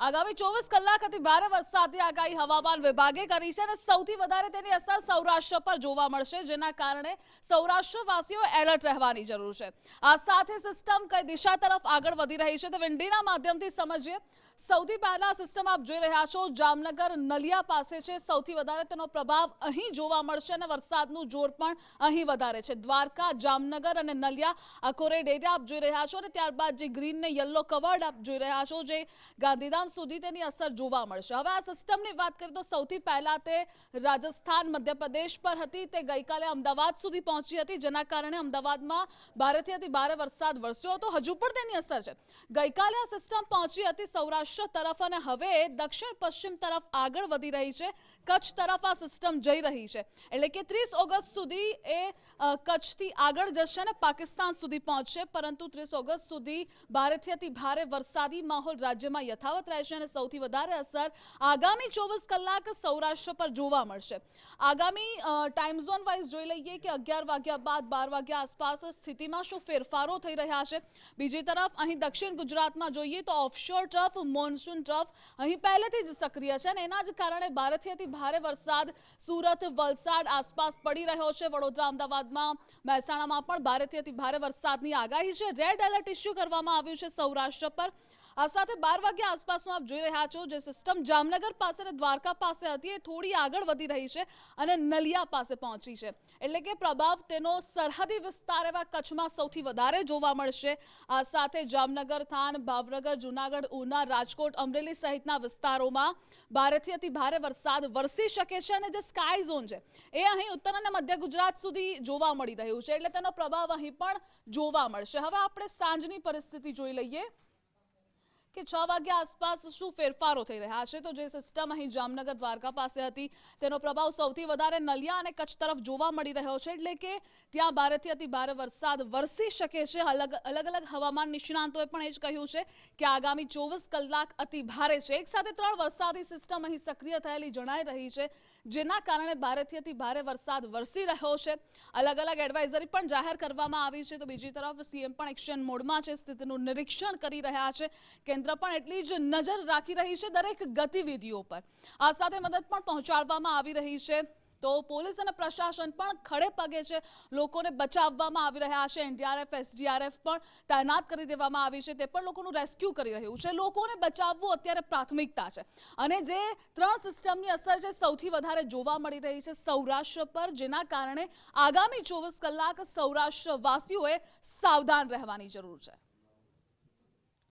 આગામી ચોવીસ કલાક ભારે વરસાદની આગાહી હવામાન વિભાગે કરી છે અને સૌથી વધારે તેની અસર સૌરાષ્ટ્ર પર જોવા મળશે, જેના કારણે સૌરાષ્ટ્રવાસીઓ એલર્ટ રહેવાની જરૂર છે. આ સાથે સિસ્ટમ કઈ દિશા તરફ આગળ વધી રહી છે તો વિંડીના માધ્યમથી સમજીએ. સૌથી પહેલા સિસ્ટમ આપ જોઈ રહ્યા છો, જામનગર નલિયા પાસે છે. સૌથી વધારે તેનો પ્રભાવ અહીં જોવા મળશે અને વરસાદનું જોર પણ અહીં વધારે છે. દ્વારકા, જામનગર અને નલિયા આ કોરેડ એરિયા આપ જોઈ રહ્યા છો અને ત્યારબાદ જે ગ્રીન ને યલો કવર્ડ આપ જોઈ રહ્યા છો, જે ગાંધીધામ સુધી તેની અસર જોવા મળશે. હવે આ સિસ્ટમની વાત કરીએ તો સૌથી પહેલા તે રાજસ્થાન, મધ્યપ્રદેશ પર હતી. તે ગઈકાલે અમદાવાદ સુધી પહોંચી હતી, જેના કારણે અમદાવાદમાં ભારેથી અતિ ભારે વરસાદ વરસ્યો હતો. હજુ પણ તેની અસર છે. ગઈકાલે આ સિસ્ટમ પહોંચી હતી સૌરાષ્ટ્ર તરફ અને હવે દક્ષિણ પશ્ચિમ તરફ આગળ વધી રહી છે. કચ્છ તરફ આ સિસ્ટમ જઈ રહી છે. એટલે કે ત્રીસ ઓગસ્ટ સુધી એ કચ્છથી આગળ જશે અને પાકિસ્તાન સુધી પહોંચશે. પરંતુ ત્રીસ ઓગસ્ટ સુધી ભારેથી અતિ ભારે વરસાદી માહોલ રાજ્યમાં યથાવત રહેશે અને સૌથી વધારે અસર આગામી ચોવીસ કલાક સૌરાષ્ટ્ર પર જોવા મળશે. આગામી ટાઈમ ઝોન વાઇઝ જોઈ લઈએ કે અગિયાર વાગ્યા બાદ બાર વાગ્યા આસપાસ સ્થિતિમાં શું ફેરફારો થઈ રહ્યા છે. બીજી તરફ અહીં દક્ષિણ ગુજરાતમાં જોઈએ તો ઓફશોર ટ્રફ મોન્સૂન ટ્રફ અહીં પહેલેથી જ સક્રિય છે અને એના જ કારણે ભારેથી ભારે વરસાદ, સુરત, વલસાડ આસપાસ પડી રહ્યો છે. વડોદરા, અમદાવાદમાં, મહેસાણામાં પણ ભારેથી ભારે વરસાદની આગાહી છે. રેડ એલર્ટ ઇસ્યુ કરવામાં આવ્યું છે સૌરાષ્ટ્ર પર. આ સાથે બાર વાગ્યા આસપાસનું આપ જોઈ રહ્યા છો જે સિસ્ટમ જામનગર પાસે અને દ્વારકા પાસે હતી, એ થોડી આગળ વધી રહી છે અને નલિયા પાસે પહોંચી છે. એટલે કે પ્રભાવ તેનો સરહદી વિસ્તાર એવા કચ્છમાં સૌથી વધારે જોવા મળશે. આ સાથે જામનગર, થાન, ભાવનગર, જુનાગઢ, ઉના, રાજકોટ, અમરેલી સહિતના વિસ્તારોમાં ભારેથી અતિ ભારે વરસાદ વરસી શકે છે અને જે સ્કાય ઝોન છે, એ અહીં ઉત્તર અને મધ્ય ગુજરાત સુધી જોવા મળી રહ્યું છે. એટલે તેનો પ્રભાવ અહીં પણ જોવા મળશે. હવે આપણે સાંજની પરિસ્થિતિ જોઈ લઈએ. કે છ વાગ્યા આસપાસ શું ફેરફારો થઈ રહ્યા છે? તો જે સિસ્ટમ અહીં જામનગર દ્વારકા પાસે હતી, તેનો પ્રભાવ સૌથી વધારે નલિયા અને કચ્છ તરફ જોવા મળી રહ્યો છે. એટલે કે ત્યાં ભારેથી અતિ ભારે વરસાદ વરસી શકે છે. અલગ અલગ અલગ હવામાન નિષ્ણાંતોએ પણ એ જ કહ્યું છે કે આગામી ચોવીસ કલાક અતિ ભારે છે. એક સાથે ત્રણ વરસાદી સિસ્ટમ અહીં સક્રિય થયેલી જણાઈ રહી છે. જેના કારણે ભારેથી ભારે વરસાદ વરસી રહ્યો છે. અલગ અલગ એડવાઇઝરી પણ જાહેર કરવામાં આવી છે. તો બીજી તરફ સીએમ પણ એક્શન મોડમાં છે. સ્થિતિનું નિરીક્ષણ કરી રહ્યા છે. કેન્દ્ર પણ એટલી જ નજર રાખી રહી છે દરેક ગતિવિધિઓ પર. આ સાથે મદદ પણ પહોંચાડવામાં આવી રહી છે. તો પોલીસ અને પ્રશાસન પણ ખડે પગે છે. લોકોને બચાવવામાં આવી રહ્યા છે. એનડીઆરએફ, એસડીઆરએફ પણ તૈનાત કરી દેવામાં આવી છે. તે પણ લોકોનું રેસ્ક્યુ કરી રહ્યું છે. લોકોને બચાવવું અત્યારે પ્રાથમિકતા છે. અને જે ત્રણ સિસ્ટમની અસર છે, સૌથી વધારે જોવા મળી રહી છે સૌરાષ્ટ્ર પર, જેના કારણે આગામી ચોવીસ કલાક સૌરાષ્ટ્રવાસીઓએ સાવધાન રહેવાની જરૂર છે.